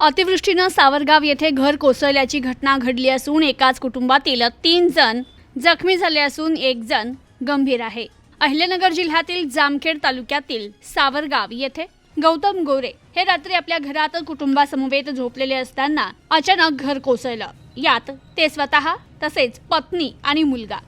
अतिवृष्टीनं सावरगाव येथे घर कोसळल्याची घटना घडली असून एकाच कुटुंबातील तीन जण जखमी झाले असून एक जण गंभीर आहे. अहिल्यानगर जिल्ह्यातील जामखेड तालुक्यातील सावरगाव येथे गौतम गोरे हे रात्री आपल्या घरात कुटुंबासमवेत झोपलेले असताना अचानक घर कोसळलं. यात ते स्वतः तसेच पत्नी आणि मुलगा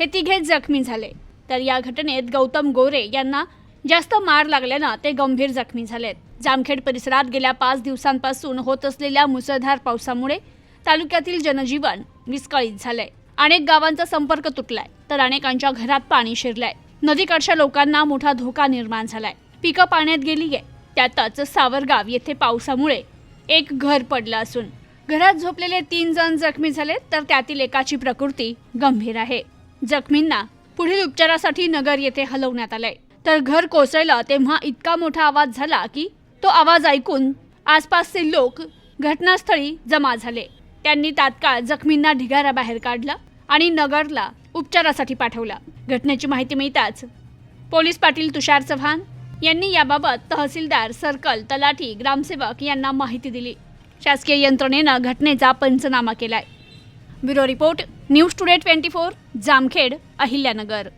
हे तिघे जखमी झाले. तर या घटनेत गौतम गोरे यांना जास्त मार लागल्यानं ते गंभीर जखमी झालेत. जामखेड परिसरात गेल्या पाच दिवसांपासून होत असलेल्या मुसळधार पावसामुळे तालुक्यातील जनजीवन विस्कळीत झालंय. अनेक गावांचा संपर्क तुटलाय तर अनेकांच्या घरात पाणी शिरलंय. नदीकाठच्या लोकांना मोठा धोका निर्माण झालाय. पिकं पाण्यात गेली आहे त्यातच सावरगाव येथे पावसामुळे एक घर पडलं असून घरात झोपलेले तीन जण जखमी झाले तर त्यातील एकाची प्रकृती गंभीर आहे. जखमींना पुढील उपचारासाठी नगर येथे हलवण्यात आलंय. तर घर कोसळलं तेव्हा इतका मोठा आवाज झाला की तो आवाज ऐकून आसपासचे लोक घटनास्थळी जमा झाले. त्यांनी तात्काळ जखमींना ढिगारा बाहेर काढला आणि नगरला उपचारासाठी पाठवला. घटनेची माहिती मिळताच पोलीस पाटील तुषार चव्हाण यांनी याबाबत तहसीलदार सर्कल तलाठी ग्रामसेवक यांना माहिती दिली. शासकीय यंत्रणेनं घटनेचा पंचनामा केलाय. Bureau report news today twenty four Jamkhed Ahilyanagar.